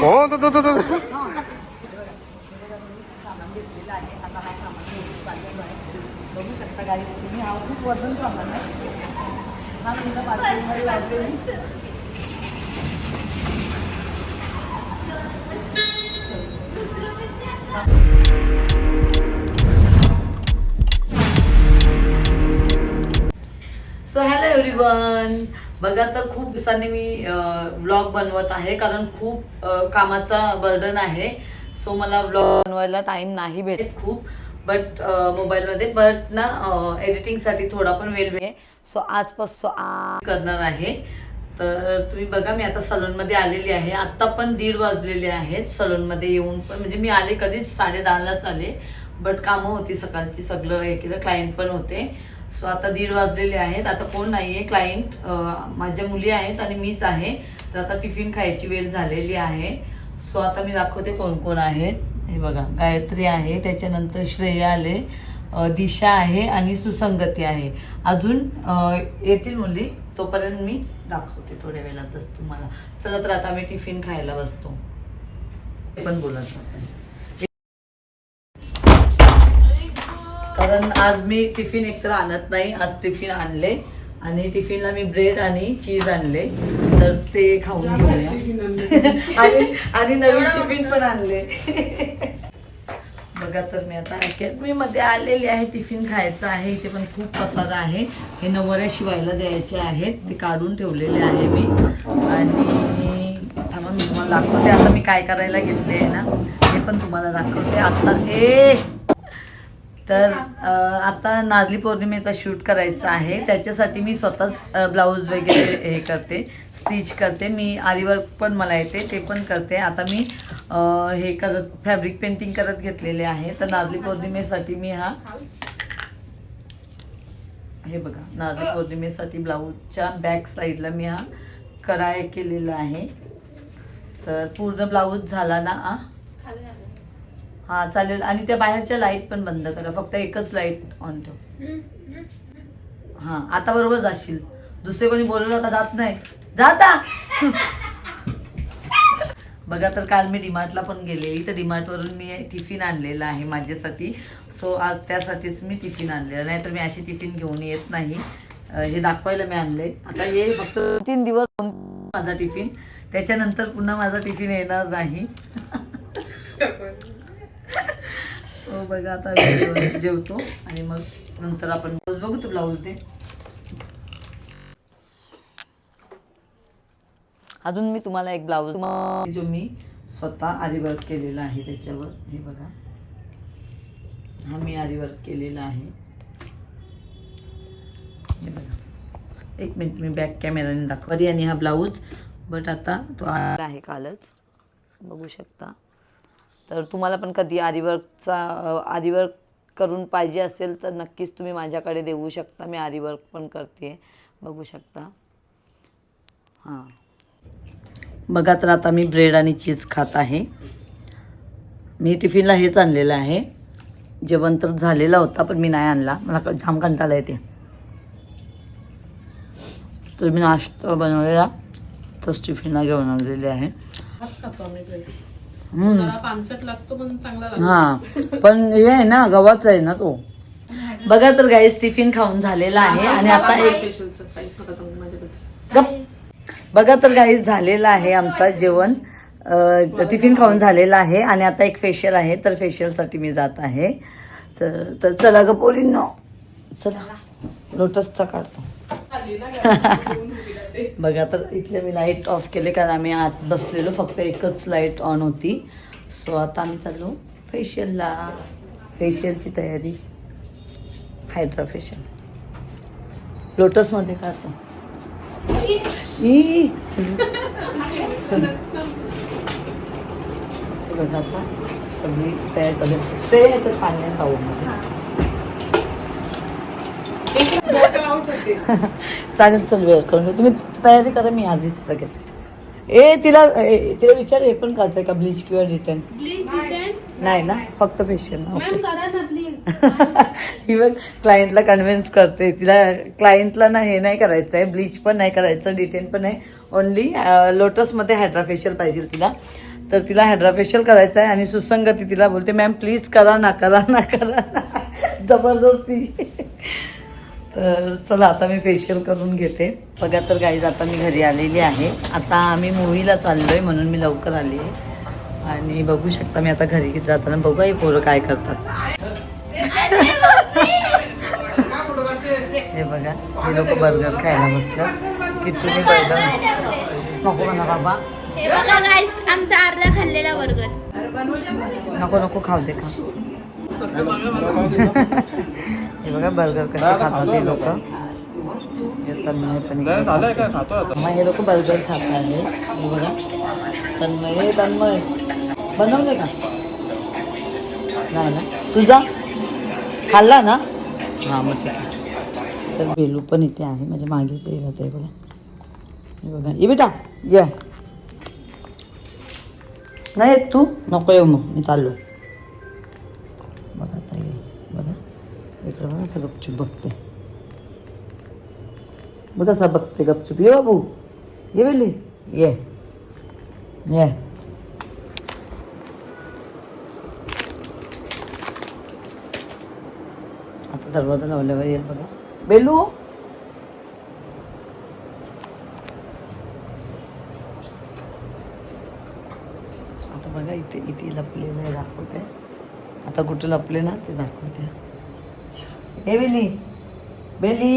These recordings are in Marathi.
हो तो तो तो तो सामान घेतलेलं आहे आता खूप बघा तर खूप दिवसांनी मी व्लॉग बनवत आहे कारण खूप कामाचा बर्डन आहे. सो मला व्लॉग बनवायला टाइम नाही भेटत खूप. बट मोबाईलमध्ये बट ना एडिटिंगसाठी थोडा पण वेळ मिळेल. सो आजपासून करणार आहे. तर तुम्ही बघा मी आता सलूनमध्ये आलेली आहे. आत्ता पण दीड वाजलेले आहेत सलूनमध्ये येऊन. पण म्हणजे मी आले कधीच साडे दहालाच आले. बट कामं होती सकाळची. सगळं हे केलं क्लायंट पण होते. सो आता दीड वाजलेले आहेत. आता कोण नाही आहे क्लायंट माझ्या मुली आहेत आणि मीच आहे. तर आता टिफिन खायची वेळ झालेली आहे. सो आता मी दाखवते कोण कोण आहेत. हे बघा गायत्री आहे त्याच्यानंतर श्रेया आले दिशा आहे आणि सुसंगती आहे. अजून येतील मुली तोपर्यंत मी दाखवते थोड्या वेळातच तुम्हाला. चला तर आता मी टिफिन खायला बसतो. ते पण बोलत आज मी टिफिन एकतर आणत नाही आज टिफिन आणले. आणि टिफिनला मी ब्रेड आणि चीज आणले. तर ते खाऊन घेऊया. आणि नवीन टिफिन पण आणले. बघा तर मी आता अकॅडमी मध्ये आलेली आहे टिफिन खायचं आहे. इथे पण खूप पसारा आहे. हे नवऱ्या शिवायला द्यायचे आहेत. ते काढून ठेवलेले आहे मी. आणि थांबा मी तुम्हाला दाखवते. आता मी काय करायला घेतले आहे ना ते पण तुम्हाला दाखवते. आता ए! तर आता नारली पौर्णिमेचा शूट करायचा आहे. त्याच्यासाठी मी स्वतःच ब्लाऊज वगैरे हे करते स्टिच करते. मी आरीवर्क पण मला येते ते पण करते. आता मी हे करत फॅब्रिक पेंटिंग करत घेतलेले आहे. तर नारली पौर्णिमेसाठी मी हा हे बघा नारली पौर्णिमेसाठी ब्लाऊजच्या बॅक साईडला मी हा कडाय केलेला आहे. तर पूर्ण ब्लाऊज झाला ना आ? हा चालेल. आणि त्या बाहेरच्या लाइट पण बंद करा. फक्त एकच लाइट ऑन ठेव. हा आता बरोबर जाशील. दुसरे कोणी बोलवलं का जात नाही? जाता! बघा तर काल मी डीमार्टला पण गेलेली तर डिमार्टवरून मी टिफिन आणलेला आहे माझ्यासाठी. सो आज त्यासाठीच मी टिफिन आणलेलं. नाहीतर मी अशी टिफिन घेऊन येत नाही. हे दाखवायला मी आणले. आता हे फक्त तीन दिवस माझा टिफिन. त्याच्यानंतर पुन्हा माझा टिफिन येणार नाही. बघा आता जेवतो आणि मग नंतर आपण ब्लाऊज बघू तो ब्लाऊज दे. अजून मी तुम्हाला एक ब्लाऊज जो मी स्वतः आरीवर्क केलेला आहे त्याच्यावर हे बघा. हा मी आरीवर्क केलेला आहे. हे बघा. एक मिनिट मी बॅक कॅमेराने दाखवली आणि हा ब्लाऊज बट आता तो आला आहे कालच. बघू शकता. तर तुम्हाला पण कधी आरीवर्कचा आरीवर्क करून पाहिजे असेल तर नक्कीच तुम्ही माझ्याकडे देऊ शकता. मी आरीवर्क पण करते. बघू शकता. हां. बघा तर आता मी ब्रेड आणि चीज खात आहे. मी टिफिनला हेच आणलेलं आहे. जेवण तर झालेला होता पण मी नाही आणला. मला क- जाम कंटाळा येते. तर मी नाश्ता बनवलेला. तस टिफिनला घेऊन आणलेले आहे. हा. पण हे आहे ना गव्हाचा आहे ना तो. बघा तर गाईस टिफिन खाऊन झालेला आहे आणि आता एक गप. बघा तर गाईस झालेला आहे आमचा जेवण. टिफिन खाऊन झालेला आहे आणि आता एक फेशियल आहे तर फेशियलसाठी मी जात आहे. तर तर चला ग पोरींनो. चला. लोटसचा काढतो. बघा तर इथले मी लाइट ऑफ केले कारण आम्ही आत बसलेलो फक्त एकच लाइट ऑन होती. सो आता आम्ही चाललो फेशियलला फेशियलची तयारी. हायड्रा फेशियल लोटसमध्ये ई. हे बघा आता सगळी तयार झाली. ते ह्याच्यात पाण्यात पाहू चालेल चल वेळ करून. तुम्ही तयारी करा मी आधीच लगेच ए तिला ए, तिला विचार हे पण करायचं का ब्लीच किंवा रिटर्न प्लीज नाही ना फक्त फेशियल ना मॅम ओके करा ना प्लीज बघ क्लायंटला कन्व्हिन्स करते. तिला क्लायंटला ना हे नाही करायचं आहे ब्लीच पण नाही करायचं डिटेन पण नाही. ओनली लोटसमध्ये हायड्रा फेशियल पाहिजे तिला. तर तिला हायड्रा फेशियल करायचं आहे आणि सुसंगती तिला बोलते मॅम प्लीज करा ना करा ना करा ना. जबरदस्ती. तर चला आता मी फेशियल करून घेते. बघा तर गाईज आता मी घरी आलेली आहे. आता आम्ही मूवीला चाललोय म्हणून मी लवकर आली आहे. आणि बघू शकता मी आता घरी जाताना बघू हे पोरं काय करतात. हे बघा हे लोक बर्गर खायला बसलं. की तुम्ही पहिलं नको म्हणा बाबा. हे बघा गाईस आमचा अर्धा खाल्लेला बर्गर नको नको खाऊ दे खा हे बघा बर्गर कसे खातात हे लोक. मग हे लोक बर्गर खात आहे. हे बघा. तन्मय हे तन्मय. बनवले का? नाही ना? तुझा? खाल्ला ना? हां मग ठीक आहे. तर बेलू पण इथे आहे. माझ्या मागेच येईल आता हे बघा. हे बघा. ये बेटा ये. नाही येत तू नको येऊ मग. मी चाललो इकडं बघा असं गपचूप बघते. मग तसा बघते गपचूप? ये बाबू. ये बेली. ये. ये. आता दरवाजा लावल्यावर येईल बघा. बेलू. आता बघा इथे इथे लपलेलं आहे दाखवते. आता कुठे लपले ना ते दाखवते. हे बेली बेली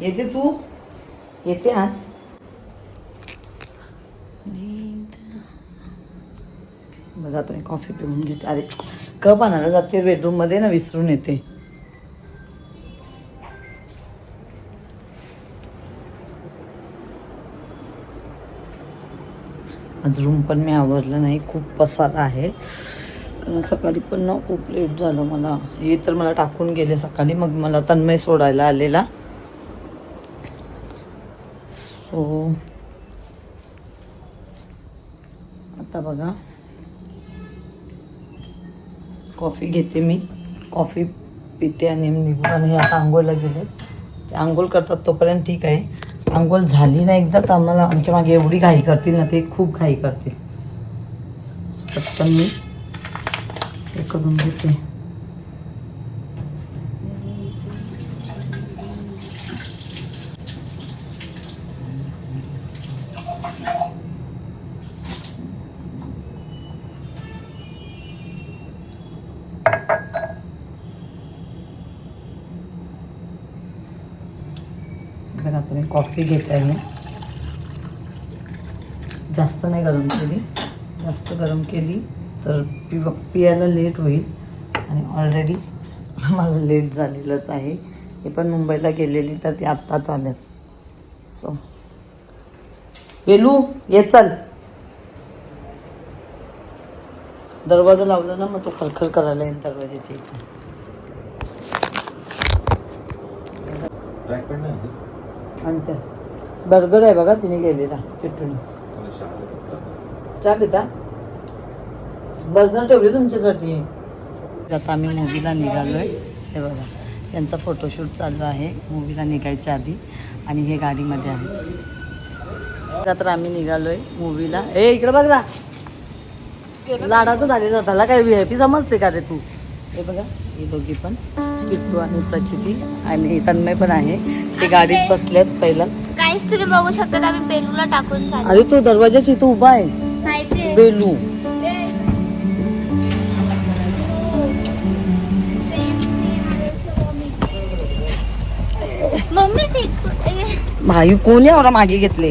येते तू? येते आत जातो मी कॉफी पिऊन घेते अरे कप आणायला जाते बेडरूममध्ये ना विसरून येते. आज रूम पण मी आवरलं नाही खूप पसारा आहे. कारण सकाळी पण ना खूप लेट झालं मला. हे तर मला टाकून गेले सकाळी मग मला तन्मय सोडायला आलेला. सो आता बघा. कॉफी घेते मी. कॉफी पिते आणि निघून आणि हे आता आंघोळला गेले. ते आंघोळ करतात तोपर्यंत ठीक आहे. आंघोळ झाली ना एकदा तर आम्हाला आमच्या मागे एवढी घाई करतील ना ते खूप घाई करतील. पटकन मी हे करून घेते. कॉफी घेत आहे जास्त नाही गरम केली. जास्त गरम केली तर पि पियाला लेट होईल. आणि ऑलरेडी माझं लेट झालेलंच आहे. हे पण मुंबईला गेलेली तर ती आत्ताच आल्यात सो वेलू ये चल. दरवाजा लावला ना मग तो खलखल करायला येईल दरवाजाच्या इथे. आणि त्या बर्गर आहे बघा तिने केलेला चिट्टून चहा पिता? बर्गर ठेवले तुमच्यासाठी. आता आम्ही मूवीला निघालोय. हे बघा त्यांचा फोटोशूट चालू आहे. मूवीला निघायच्या आधी. आणि हे गाडीमध्ये आहे. तर आम्ही निघालोय मूवीला ए इकडे बघ ना. लाडाचं झालेला. त्याला काय व्ही आय पी समजते का रे तू? हे बघा. हे दोघी पण किट्टू आणि प्रचिती आणि तन्मय पण आहे. ते गाडीत बसलेत पहिला. गाईस तुम्ही बघू शकता आम्ही पेरूला टाकून अरे तो दरवाजाच इथं उभा आहे. बेलू. मम्मी भाई कोणी एवढा मागे घेतले?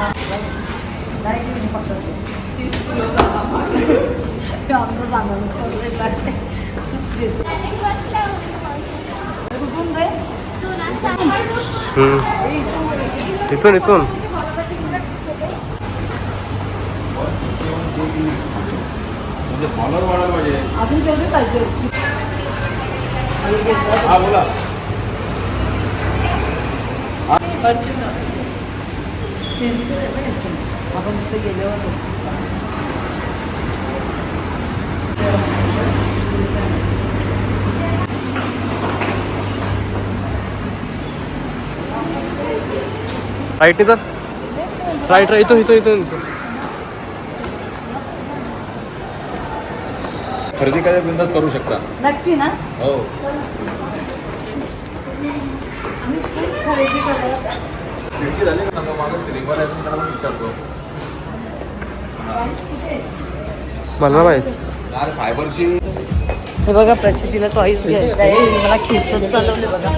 आहे हा मिनिटं पार्किंगमध्ये लावते मी. नाही की मी फक्त ते. ते आमचं सामान ठरलेलं आहे. कुठून रे? हम्म. इथून इथून अजून तेवढे पाहिजे आपण तिथे गेल्यावर राईट इथं राईट राईट इथून इथून इथून इथून. खरेदी काय बिंदास करू शकता. नक्की ना? हो. खरेदी मला आहे विचारतो. माहिती. फायबरची हे बघा प्रचितीला टॉईस घ्यायचं आहे मला खेचत चालवले बघा.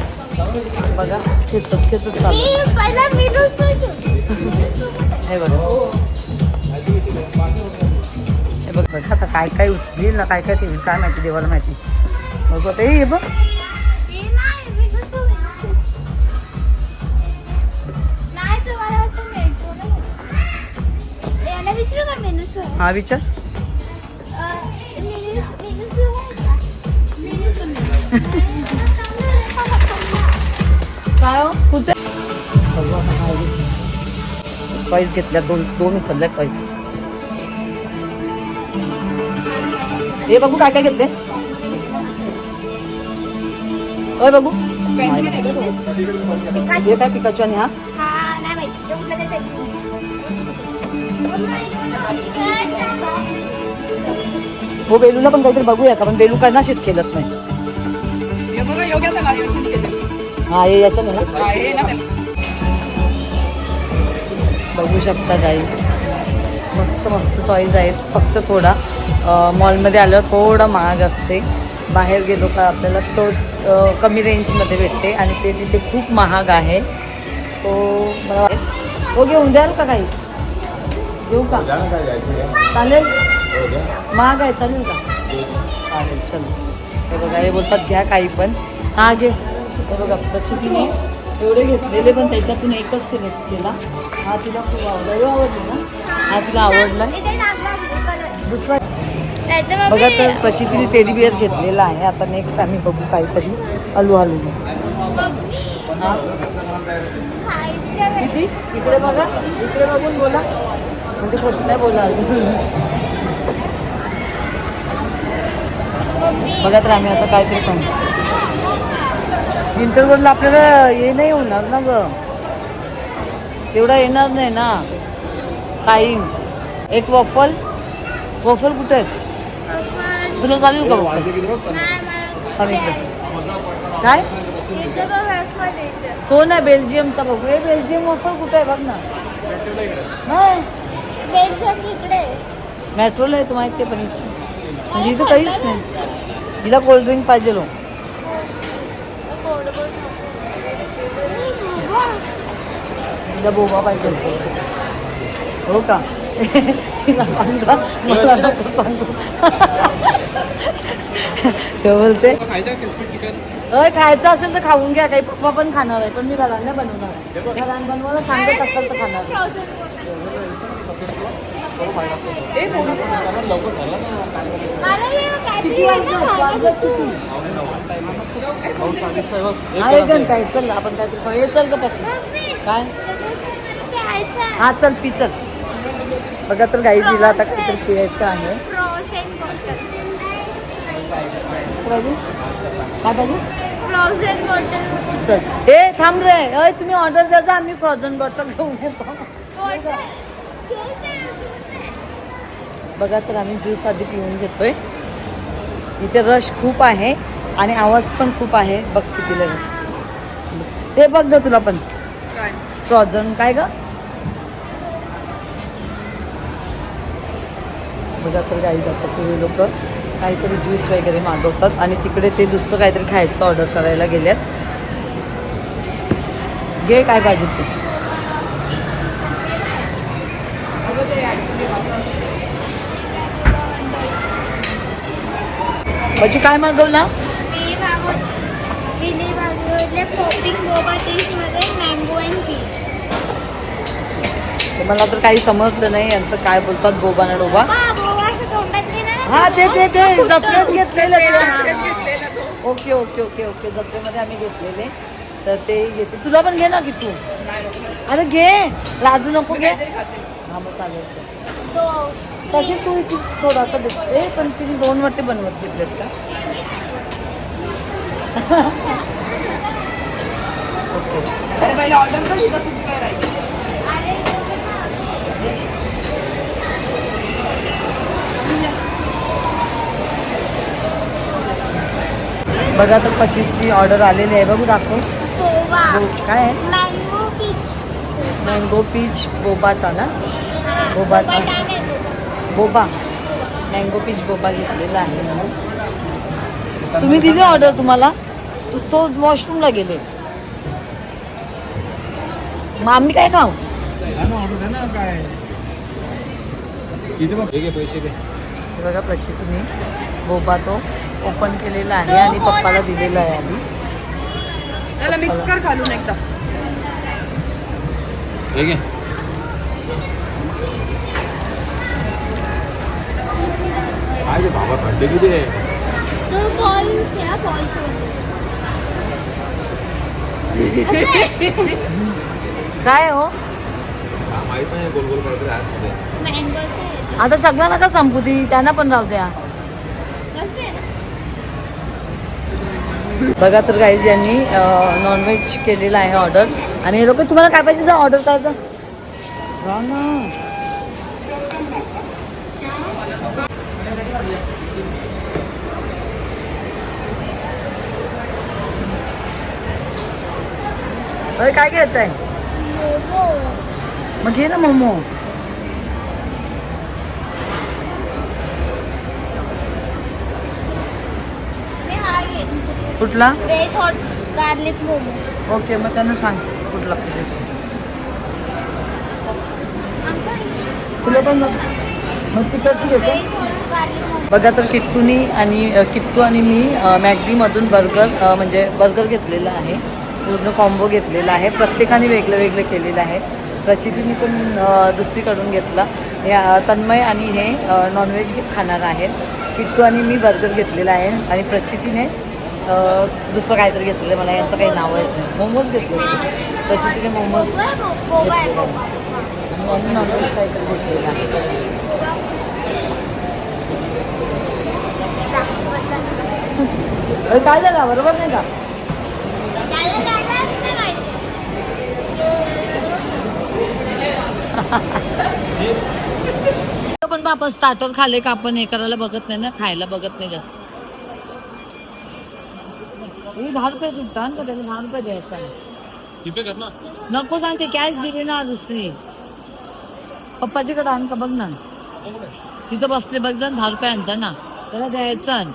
बघा खेचत खेचत मी चालवलं पहिला मी हे बघा. हे बघ बघा आता काय काय उचलील ना काय काय ते काय माहिती देवाला माहिती. बघ हे बघ. हा विचार काय? कुठे टॉईस घेतल्या दोन दोन उचलल्या टॉईस हे बघू काय काय घेतले ओय बघू हे। काय पिकाचू आणि हा। हा ते ते बेलूला पण काहीतरी बघूया का पण बेलू काय नाशीच केलंच नाही. हे. हा हे याचं ना. बघू शकता गाई मस्त मस्त टॉईज आहेत. फक्त थोडा मॉलमध्ये आल्यावर थोडा महाग असते. बाहेर गेलो का आपल्याला तो कमी रेंजमध्ये भेटते आणि ते तिथे खूप महाग आहे. तो मला वाट- हो घेऊन द्याल का काही? घेऊ का. चालेल? हो. महाग आहे चालेल का? चालेल चलो. हे बघा हे बोलतात घ्या काही पण. हा घे. हे बघा प्रचितीने एवढे घेतलेले पण त्याच्यातून एकच तिने केला. हा तिला खूप आवडला. आवडला ना? हा तिला आवडला. दुसरा बघा तर प्रचितीने टेडी बिअर घेतलेला आहे. आता नेक्स्ट आम्ही बघू काहीतरी हलू हलू हा. किती? इकडे बघा. इकडे बघून बोला. म्हणजे खोट नाही बोला अजून. मम्मी बघा तर आम्ही आता काहीतरी सांगू. आपल्याला हे नाही होणार ना ग. तेवढा येणार नाही ना. काही एक वॉफल. वॉफल कुठे आहेत? तुला चालेल का? काय? तो ना बेल्जियमचा बघू. हे बेल्जियम वॉफल कुठे आहे? बघ ना. नाही. मेट्रोला आहे तू माहिती आहे पण इथे. म्हणजे इथं काहीच नाही. हिला कोल्ड्रिंक पाहिजे लो तिला बोबा पाहिजे हो का? तिला सांगा. मला नको सांगू. ते बोलते अय खायचं असेल तर खाऊन घ्या. काही पप्पा पण खाणार आहे. पण मी घरात नाही बनवणार आहे. घरात बनवायला सांगत असेल तर खाणार आहे. किती वाजलं वाजलं किती हा एक घंटा आहे. चल आपण काहीतरी खाऊ. हे चल ग पप्पा. काय? हा चल पी चल. बघा तर गाई तिला आता काहीतरी पियायचं आहे. काय फ्रोझन बॉटल चल. हे थांब रे. अय तुम्ही ऑर्डर द्यायचा आम्ही फ्रोझन बॉटल घेऊन येतो बॉटल ज्यूस आहे ज्यूस आहे बघा तर आम्ही ज्यूस आधी पिऊन घेतोय. इथे रश खूप आहे आणि आवाज पण खूप आहे. बघ किती ते बघ ग तुला पण. काय? फ्रॉझन काय ग? बघा तर गाई जातात ते लोक काहीतरी ज्यूस वगैरे मागवतात आणि तिकडे ते दुसरं काहीतरी खायचं ऑर्डर करायला गेल्यात घे काय पाहिजे तू. म्हणजे काय मागवला? मी मागवले पॉपिंग बोबा मध्ये मँगो अँड पीच मला तर काही समजलं नाही यांचं काय बोलतात बोबा ना डोबा. हा ते. ते ते जत्रेत घेतलेलं ते. घेतलेला तो. Okay okay okay okay. जत्रेमध्ये आम्ही घेतलेले. तर ते घेते. तुला पण घे ना की तू. अरे घे. लाजू नको घे. हा मग चालेल. तो तशी तू इथे थोडासा ए पण तिने दोन वाटे बनवत घेतलेत का? अरे पहिला ऑर्डर सुद्धा राहील. बघा तर पचीसची ऑर्डर आलेली आहे. बघू दाखव. काय आहे? मँगो पीच मँगो पीच बोबाटा ना? Boba boba. Mango peach boba घेतलेला आहे तुम्ही दिली ऑर्डर तुम्हाला? तू तो वॉशरूमला गेले. मग आम्ही काय खाऊ? बघ हे घे पैसे घे. हे बघा प्रचितीने बोबा तो ओपन केलेला आहे आणि पप्पाला दिलेला आहे आधी. त्याला मिक्स कर घालून एकदा हे घे काय रे बाबा किती आहे तो बॉल त्या बॉल काय हो? हा, माहीत नाही गोल गोल करत राहत मँगो आता सगळ्यांना का संपू ती? त्यांना पण राहू द्या. कसं आहे ना. बघा तर गाईज यांनी नॉनव्हेज केलेलं आहे ऑर्डर आणि हे लोक तुम्हाला काय पाहिजे? जा ऑर्डर करायचं. जा ना. अरे काय घ्यायचं आहे मोमो मग घे ना मोमो. कुठला? Veg hot garlic momo. Okay मग त्यांना सांग कुठला पाहिजे. तुला पण मग तिकडची घेतो बघा तर किट्टूनी आणि किट्टू आणि मी मॅगडीमधून बर्गर म्हणजे बर्गर घेतलेला आहे. पूर्ण कॉम्बो घेतलेला आहे. प्रत्येकाने वेगळं वेगळं केलेलं आहे. प्रचितीने पण दुसरीकडून घेतला. हे अ, तन्मय आणि हे नॉनव्हेज खाणार आहेत किट्टू आणि मी बर्गर घेतलेला आहे. आणि प्रचितीने दुसरं काहीतरी घेतलेलं मला यांचं काही नाव येत नाही. मोमोज घेतले प्रचितीने मोमोज आहे आहे. आणि यांनी नॉनव्हेज काहीतरी घेतलेलं आहे. काय झालं? बरोबर नाही का त्याला जागाच नाही राहिली. पण बाबा स्टार्टर खाले का आपण हे करायला बघत नाही ना? खायला बघत नाही जास्त. हे दहा रुपये सुटतात ना त्याला दहा रुपये द्यायचा. जीपे कर ना. नको सांगते कॅश दिली ना दुसरी. पप्पाची कडे आण का बघ ना. तिथं बसले बघ जा दहा रुपये आणता ना. त्याला द्यायचं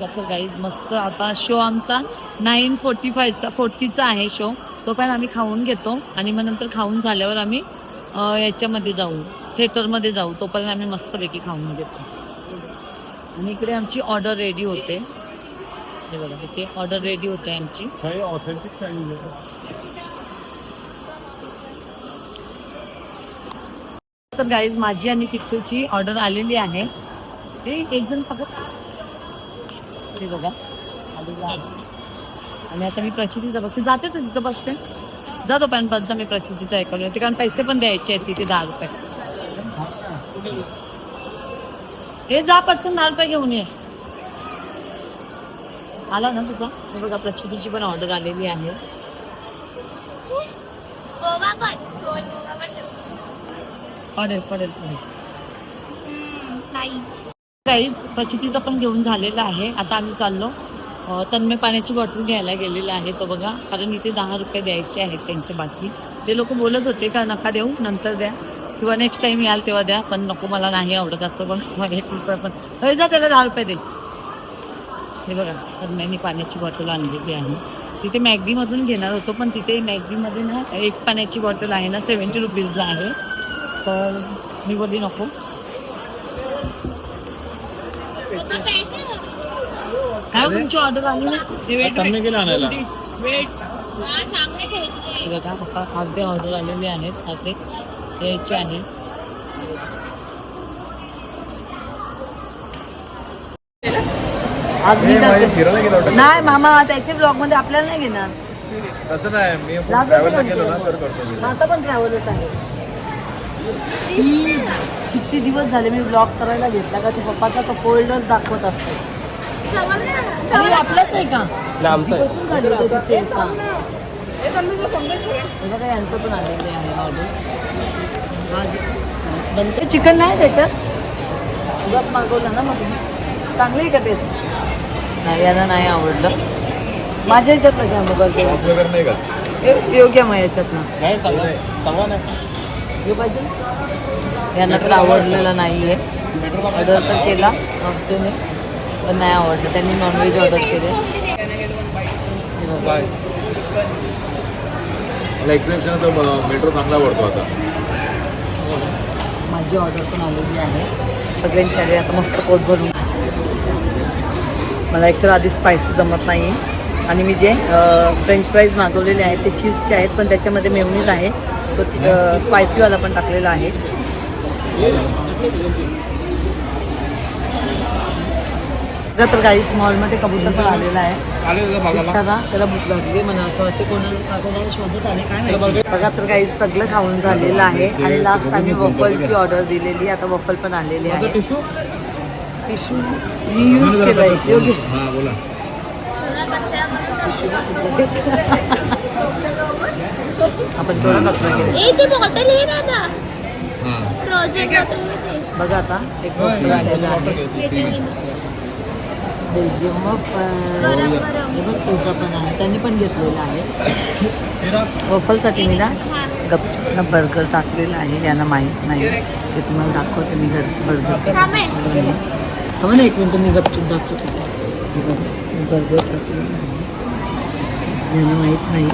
तर गाईज मस्त आता शो आमचा नाईन फोर्टी फायचा फोर्टीचा आहे शो तो पण आम्ही खाऊन घेतो. आणि मग नंतर खाऊन झाल्यावर आम्ही याच्यामध्ये जाऊ. थिएटरमध्ये जाऊ. तोपर्यंत आम्ही मस्तपैकी खाऊन घेतो. आणि इकडे आमची ऑर्डर रेडी होते. हे बघा इथे ऑर्डर रेडी होते आमची. तर गाईज माझी आणि किट्टूची ऑर्डर आलेली आहे. हे एक जण फक्त हे बघा. आणि आता मी प्रचितीचा बघते. जाते तर तिथं बसते. जातो पण बसता मी प्रचितीचा ऐकून येते. कारण पैसे पण द्यायचे आहेत तिथे दहा रुपये. हे जा पटकन दहा रुपये घेऊन ये. आला ना तुझा हे बघा प्रचितीची पण ऑर्डर आलेली आहे. पडेल पडेल पडेल. काहीच प्रचितीचा पण घेऊन झालेला आहे. आता आम्ही चाललो. तन्मय पाण्याची बॉटल घ्यायला गेलेलं आहे तो बघा. कारण इथे दहा रुपये द्यायचे आहेत त्यांचे बाकी. ते लोक बोलत होते का नका देऊ? नंतर द्या. किंवा नेक्स्ट टाइम याल तेव्हा द्या. पण नको मला नाही आवडत असं पण मग एक रुपये पण हे जा त्याला दहा रुपये दे. हे बघा तर पाण्याची बॉटल आणलेली आहे. तिथे मॅगडीमधून घेणार होतो पण तिथे मॅगडीमध्ये ना एक पाण्याची बॉटल आहे ना सेवन्टी रुपीजला आहे. तर मी बोलली नको. काय हो तुमची ऑर्डर आली? ना कमी केलं आणायला. बघा पप्पा खाद्य ऑर्डर आलेले आहेत. खाद्य यायचे आहे. आज मी माझे तर- फिरायला गेलो होतो. नाही मामा त्याच्या ब्लॉगमध्ये आपल्याला नाही घेणार. तसं नाही मी ट्रॅव्हलला गेलो ना तर करतो मी. आता पण ट्रॅव्हलच आहे. किती दिवस झाले मी ब्लॉग करायला घेतला का? ती पप्पाचा तो फोल्डर दाखवत असतो. आपलंच आहे का? आमचं आहे. बसून झाली होती तिथे का हे बघा यांचं पण आलेलं आहे ऑर्डर चिकन नाही त्याच्यात? उगाच मागवलं ना मग तुम्ही चांगली आहे का टेस्ट नाही यांना नाही आवडलं. माझ्या ह्याच्यातलं घ्या मोबाईल वगैरे नाही का? योग्य मग याच्यातनं नाही चांगला नाही. हे पाहिजे यांना तर आवडलेलं नाही आहे ऑर्डर तर केला हफ्तेने पण नाही आवडलं. त्यांनी नॉनव्हेज ऑर्डर केले. बघा. बाय. मला एक्सप्लेनेशन तो मेट्रो चांगला आवडतो आता. माझी ऑर्डर पण आलेली आहे. सगळ्यांच्याकडे आता मस्त पोट भरून. मला एकतर आधी स्पायसी जमत नाही. आणि मी जे फ्रेंच फ्राईज मागवलेले आहेत ते चीजचे आहेत पण त्याच्यामध्ये मेवणीज आहे. तो स्पायसीवाला पण टाकलेला आहे. बघा तर गाईच मॉलमध्ये कबूतर पण आलेला आहे. बिचारा त्याला भूक लागली मला असं वाटतं कोणाला कोणाला शोधत आले काय माहिती. बघा तर काही सगळं खाऊन झालेलं आहे. आणि लास्ट आम्ही वफलची ऑर्डर दिलेली आता वफल पण आलेले आहे. टिश्यू टिश्यू मी यूज केलाय. योग्य हां बोला. आपण थोडा कचरा केला? हां. बघा आता एक वफल आलेला आहे. बेल्जियम वफल हे बघ तुझा पण आहे. त्यांनी पण घेतलेला आहे. वफलसाठी मी ना गपचूप ना बर्गर टाकलेला आहे यांना माहीत नाही. ते तुम्हाला दाखवते मी घर बर्गर. हो ना एक मिनटं मी गपचूप दाखवते. बर्गर टाकलेला आहे. यांना माहीत नाही.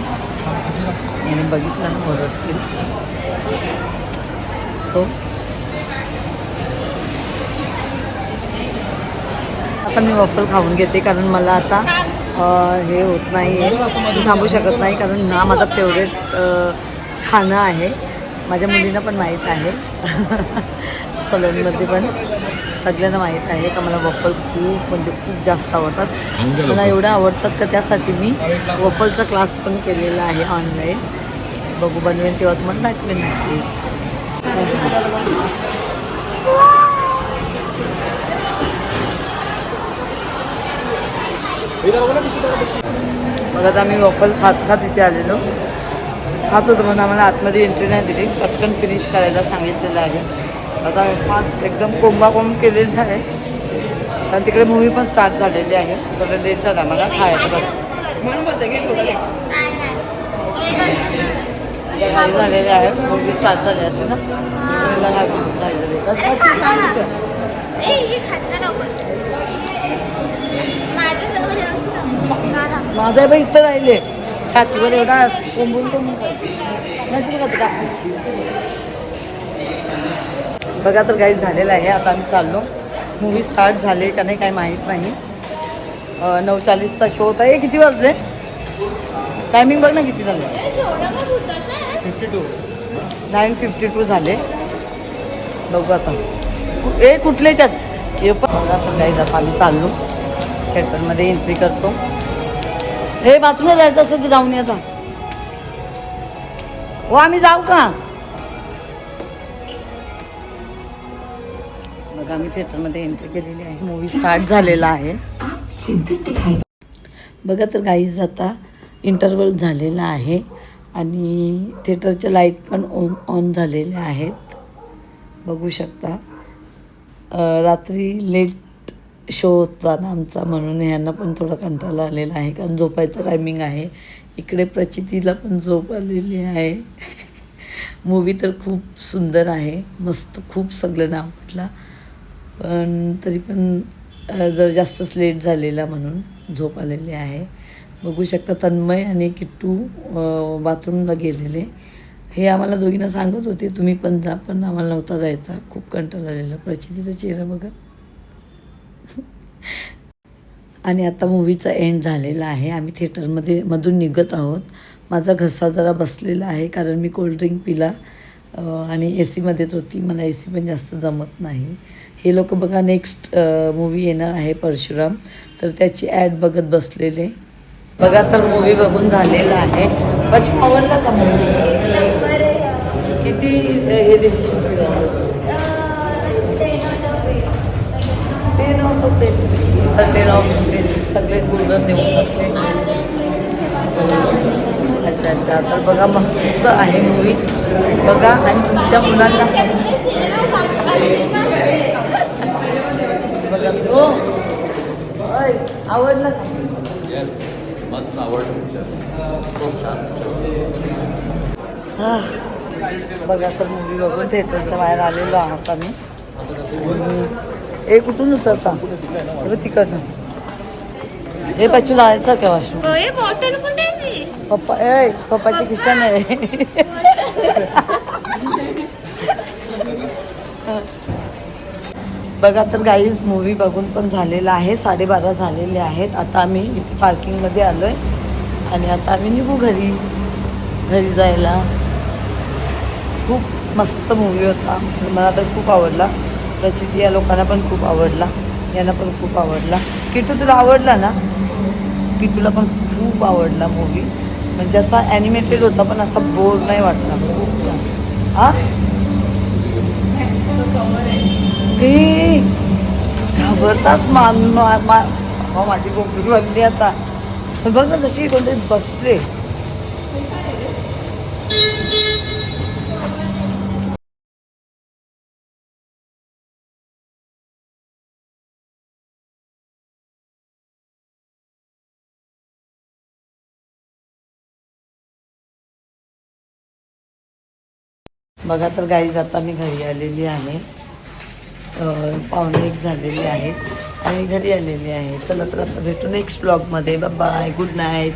याने बघितलं ना ओरडतील सो आता मी वॉफल खाऊन घेते कारण मला आता हे होत नाही थांबू शकत नाही कारण ना माझा फेवरेट खाणं आहे. माझ्या मुलींना पण माहीत आहे. सलूनमध्ये पण सगळ्यांना माहीत आहे का मला वफल खूप म्हणजे खूप जास्त आवडतात. मला एवढ्या आवडतात का त्यासाठी मी वफलचा क्लास पण केलेला आहे ऑनलाईन बघू बनवेन तेव्हा तुम्हाला दाखवेन प्लीज बघा आता आम्ही वॉफल खात खात इथे आलेलो. खात होतो म्हणून आम्हाला आतमध्ये एंट्री नाही दिली. पटकन फिनिश करायला सांगितलेलं आहे. आता फास्ट एकदम कोंबा कोंब केलेलं आहे. कारण तिकडे मूवी पण स्टार्ट झालेली आहे. थोडं लेट झालं आम्हाला खायचं झालेली आहे. मूवी स्टार्ट झाली असते ना मुलीला नाही बोलून राहिलेली. तर पटकन काय होतं? ए, हे खात ना लवकर. माझं सर्व जेवण झालं. माझा बाई इथं राहिले. छातीवर एवढा कोंबून कोंबून नसेल का? तुला? बघा तर काही झालेलं आहे. आता आम्ही चाललो. मूवी स्टार्ट झाले का नाही काही माहीत नाही. नऊ चाळीसचा शो होता. हे किती वाजले? टायमिंग बघ ना किती झालं. Fifty two nine fifty two झाले. बघू आता. कु- ए कुठले त्यात हे पण बघा तर काही आम्ही चाललो. थिएटरमध्ये एंट्री करतो. हे बाथरूमला जायचं असेल तर जाऊन याचा हो आम्ही जाऊ का? बघा आम्ही थिएटरमध्ये एंट्री केलेली आहे. मूवी स्टार्ट झालेला आहे. बघा तर गाईज आता इंटरवल झालेला आहे आणि थिएटरच्या लाइट पण ऑन ऑन झालेल्या आहेत. बघू शकता. रात्री लेट शो होता ना आमचा म्हणून ह्यांना पण थोडा कंटाळा आलेला आहे कारण झोपायचं टायमिंग आहे. इकडे प्रचितीला पण झोप आलेली आहे. मूवी तर खूप सुंदर आहे मस्त खूप सगळ्यांना आवडला पण तरी पण जर जास्तच लेट झालेला म्हणून झोप आलेली आहे. बघू शकता तन्मय आणि किट्टू बाथरूमला गेलेले. हे आम्हाला दोघींना सांगत होते तुम्ही पण जा पण आम्हाला नव्हता जायचा. खूप कंटाळा आलेला. प्रचितीचा चेहरा बघा. आणि आता मूवीचा एंड झालेला आहे. आम्ही थिएटरमध्ये मधून निघत आहोत. माझा घसा जरा बसलेला आहे कारण मी कोल्ड्रिंक पिला. आणि ए सीमध्येच होती. मला ए सी पण जास्त जमत नाही. हे लोक बघा नेक्स्ट मूवी येणार आहे परशुराम. तर त्याची ॲड बघत बसलेले. बघा तर मूवी बघून झालेला आहे. पण आवडला का मूवी किती हे दिवशी ten on the way ten off off ten सगळे पूर्ण देऊन टाकले अच्छा अच्छा. तर बघा मस्त आहे मूवी बघा आणि तुमच्या मुलांना बघा. हो. आवडलं येस मस्त आवडलं बघा तर मूवी बघून थिएटरच्या बाहेर आलेलो आहोत आम्ही. हे कुठून उतरता? तिकडनं. हे बच्चू जायचं का बॉटल ती? पप्पा ए पप्पाची किशन आहे. बघा तर गाईज मूवी बघून पण झालेला आहे. साडेबारा झालेले आहेत. आता आम्ही इथे पार्किंगमध्ये आलो आहे आणि आता आम्ही निघू घरी. घरी जायला. खूप मस्त मूवी होता. मला तर खूप आवडला. कदाचित या लोकांना पण खूप आवडला. यांना पण खूप आवडला. किटू तुला आवडला ना? किटूला पण खूप आवडला मूवी म्हणजे असा ॲनिमेटेड होता पण असा बोर नाही वाटला खूप छान. हा? हे घाबरताच मान मा- माझी कोकणी बनली आता. पण बघ ना जशी कोणतरी बसले. बघा तर गाई जाता मी घरी आलेली आहे. पाहुणे एक झालेले आहेत. आणि घरी आलेली आहे. चला तर आता भेटू नेक्स्ट ब्लॉगमध्ये बाय गुड नाईट